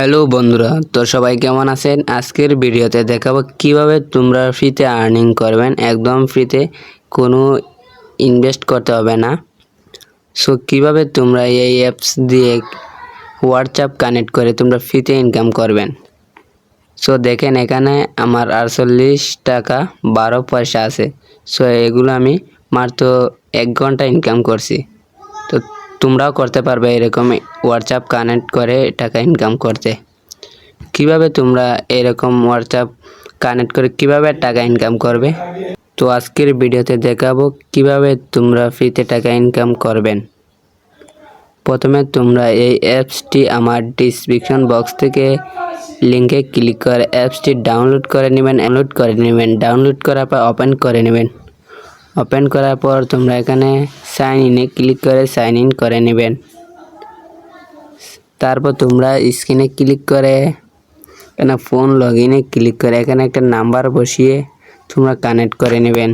Hello বন্ধুরা, তো সবাই কেমন আছেন? আজকের ভিডিওতে দেখাবো কীভাবে তোমরা ফ্রিতে আর্নিং করবেন। একদম ফ্রিতে কোনো ইনভেস্ট করতে হবে না। সো কীভাবে তোমরা এই অ্যাপস দিয়ে হোয়াটসঅ্যাপ কানেক্ট করে তোমরা ফ্রিতে ইনকাম করবেন? সো দেখেন এখানে আমার আটচল্লিশ টাকা বারো পয়সা আছে। সো এগুলো আমি মাত্র এক ঘণ্টা ইনকাম করছি। তোমরাও করতে পারবে এরকম হোয়াটসঅ্যাপ কানেক্ট করে টাকা ইনকাম করতে। কীভাবে তোমরা এরকম হোয়াটসঅ্যাপ কানেক্ট করে কীভাবে টাকা ইনকাম করবে? তো আজকের ভিডিওতে দেখাবো কীভাবে তোমরা ফ্রিতে টাকা ইনকাম করবেন। প্রথমে তোমরা এই অ্যাপসটি আমার ডিসক্রিপশন বক্স থেকে লিঙ্কে ক্লিক করে অ্যাপসটি ডাউনলোড করে নেবেন ডাউনলোড করে নেবেন ডাউনলোড করার পর ওপেন করে নেবেন। ওপেন করার পর তোমরা এখানে সাইন ইনে ক্লিক করে সাইন ইন করে নেবেন। তারপর তোমরা স্ক্রিনে ক্লিক করে, এখানে ফোন লগ ইনে ক্লিক করে, এখানে একটা নাম্বার বসিয়ে তোমরা কানেক্ট করে নেবেন।